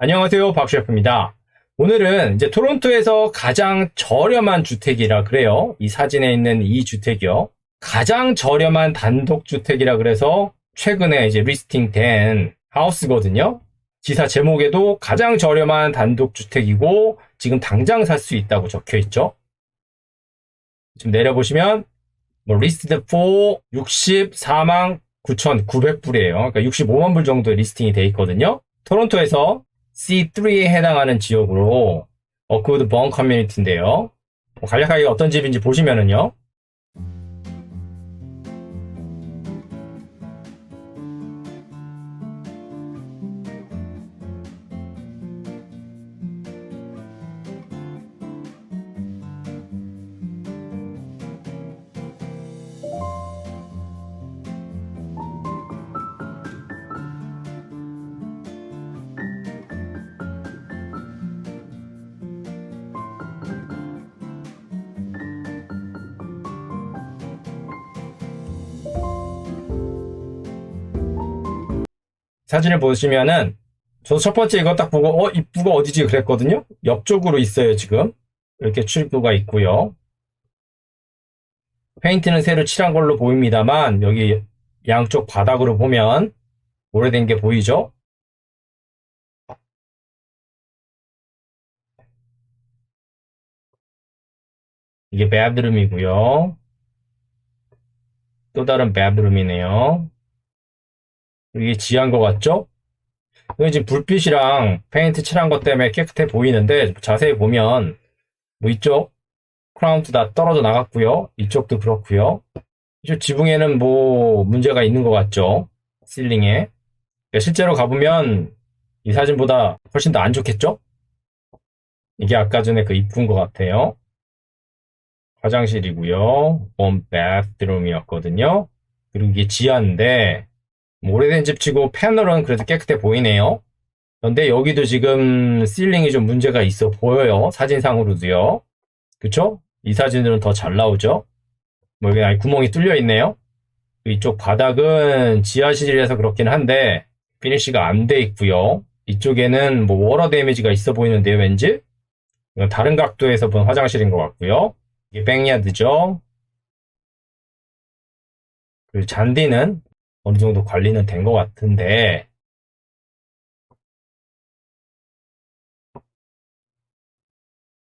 안녕하세요. 박셰프입니다. 오늘은 이제 토론토에서 가장 저렴한 주택이라 그래요. 이 사진에 있는 이 주택이요. 가장 저렴한 단독주택이라 그래서 최근에 이제 리스팅된 하우스거든요. 지사 제목에도 가장 저렴한 단독주택이고 지금 당장 살 수 있다고 적혀 있죠. 좀 내려보시면 뭐 리스트드 4 64만 9,900불이에요. 그러니까 65만 불 정도 리스팅이 돼 있거든요. 토론토에서 C3에 해당하는 지역으로 어쿠드 번 커뮤니티인데요. 뭐 간략하게 어떤 집인지 보시면은요. 사진을 보시면은 저도 첫 번째 이거 딱 보고 어 입구가 어디지 그랬거든요. 옆쪽으로 있어요 지금 이렇게 출구가 있고요. 페인트는 새로 칠한 걸로 보입니다만 여기 양쪽 바닥으로 보면 오래된 게 보이죠? 이게 베드룸이고요. 또 다른 베드룸이네요. 이게 지한 것 같죠? 지금 불빛이랑 페인트 칠한 것 때문에 깨끗해 보이는데 자세히 보면 뭐 이쪽 크라운도 다 떨어져 나갔고요. 이쪽도 그렇고요. 이쪽 지붕에는 뭐 문제가 있는 것 같죠? 실링에. 그러니까 실제로 가보면 이 사진보다 훨씬 더 안 좋겠죠? 이게 아까 전에 그 입구인 것 같아요. 화장실이고요. 원 베드룸이었거든요. 그리고 이게 지하인데 뭐 오래된 집 치고 패널은 그래도 깨끗해 보이네요. 그런데 여기도 지금 실링이 좀 문제가 있어 보여요. 사진상으로도요. 그쵸? 이 사진으로는 더잘 나오죠? 뭐 여기 아예 구멍이 뚫려 있네요. 이쪽 바닥은 지하실이라서 그렇긴 한데 피니쉬가 안 돼 있고요. 이쪽에는 뭐 워러 데미지가 있어 보이는데요, 왠지? 이건 다른 각도에서 본 화장실인 것 같고요. 이게 백야드죠. 그리고 잔디는 어느 정도 관리는 된 것 같은데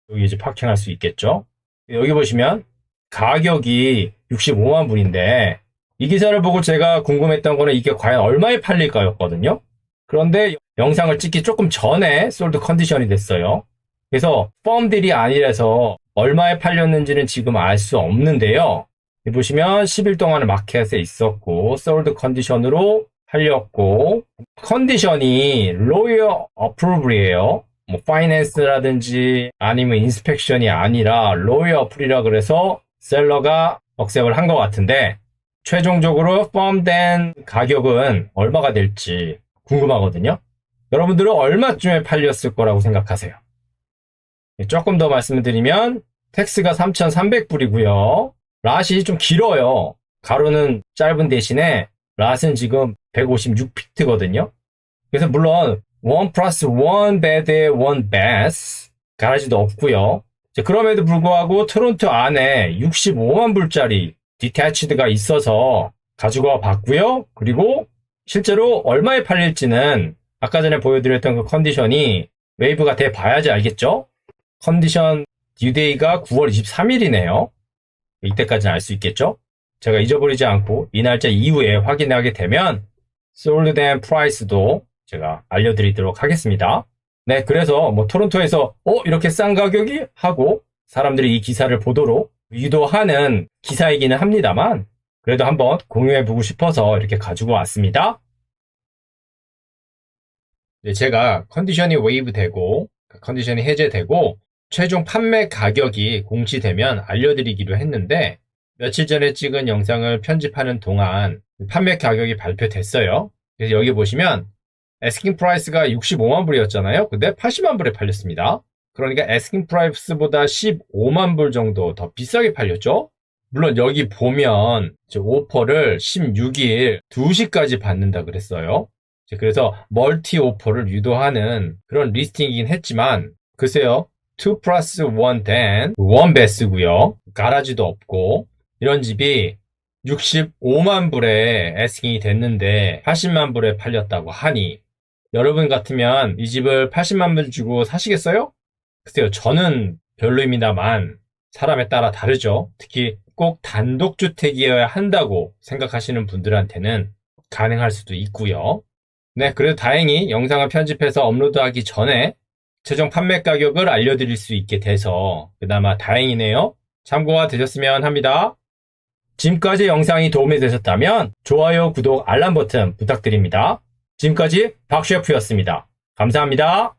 여기 이제 파킹할 수 있겠죠? 여기 보시면 가격이 65만 불인데 이 기사를 보고 제가 궁금했던 거는 이게 과연 얼마에 팔릴까였거든요. 그런데 영상을 찍기 조금 전에 솔드 컨디션이 됐어요. 그래서 펌딜이 아니라서 얼마에 팔렸는지는 지금 알 수 없는데요. 보시면 10일 동안 마켓에 있었고 솔드 컨디션으로 팔렸고 컨디션이 로이어 어프로브이에요. 뭐 파이낸스라든지 아니면 인스펙션이 아니라 로이어 어플이라 그래서 셀러가 억셉을 한 것 같은데 최종적으로 펌된 가격은 얼마가 될지 궁금하거든요. 여러분들은 얼마쯤에 팔렸을 거라고 생각하세요? 조금 더 말씀을 드리면 텍스가 3,300불이고요. 랏이 좀 길어요. 가로는 짧은 대신에 랏은 지금 156피트거든요. 그래서 물론 1 플러스 1 베드에 1 베스 가라지도 없고요. 그럼에도 불구하고 토론토 안에 65만 불짜리 디태치드가 있어서 가지고 와 봤고요. 그리고 실제로 얼마에 팔릴지는 아까 전에 보여드렸던 그 컨디션이 웨이브가 돼 봐야지 알겠죠? 컨디션 듀데이가 9월 23일이네요. 이때까지는 알 수 있겠죠? 제가 잊어버리지 않고 이 날짜 이후에 확인하게 되면 솔드된 프라이스도 제가 알려드리도록 하겠습니다. 네, 그래서 뭐 토론토에서 어 이렇게 싼 가격이 하고 사람들이 이 기사를 보도록 유도하는 기사이기는 합니다만 그래도 한번 공유해보고 싶어서 이렇게 가지고 왔습니다. 네, 제가 컨디션이 웨이브 되고 컨디션이 해제되고 최종 판매 가격이 공시되면 알려드리기로 했는데 며칠 전에 찍은 영상을 편집하는 동안 판매 가격이 발표됐어요. 그래서 여기 보시면 에스킹 프라이스가 65만 불이었잖아요. 근데 80만 불에 팔렸습니다. 그러니까 에스킹 프라이스보다 15만 불 정도 더 비싸게 팔렸죠. 물론 여기 보면 오퍼를 16일 2시까지 받는다 그랬어요. 그래서 멀티 오퍼를 유도하는 그런 리스팅이긴 했지만 글쎄요 2 플러스 1된 원베스고요. 가라지도 없고. 이런 집이 65만 불에 에스킹이 됐는데 80만 불에 팔렸다고 하니. 여러분 같으면 이 집을 80만 불 주고 사시겠어요? 글쎄요 저는 별로입니다만 사람에 따라 다르죠. 특히 꼭 단독주택이어야 한다고 생각하시는 분들한테는 가능할 수도 있고요. 네 그래도 다행히 영상을 편집해서 업로드하기 전에 최종 판매 가격을 알려드릴 수 있게 돼서 그나마 다행이네요 참고가 되셨으면 합니다 지금까지 영상이 도움이 되셨다면 좋아요, 구독, 알람 버튼 부탁드립니다. 지금까지 박셰프였습니다. 감사합니다.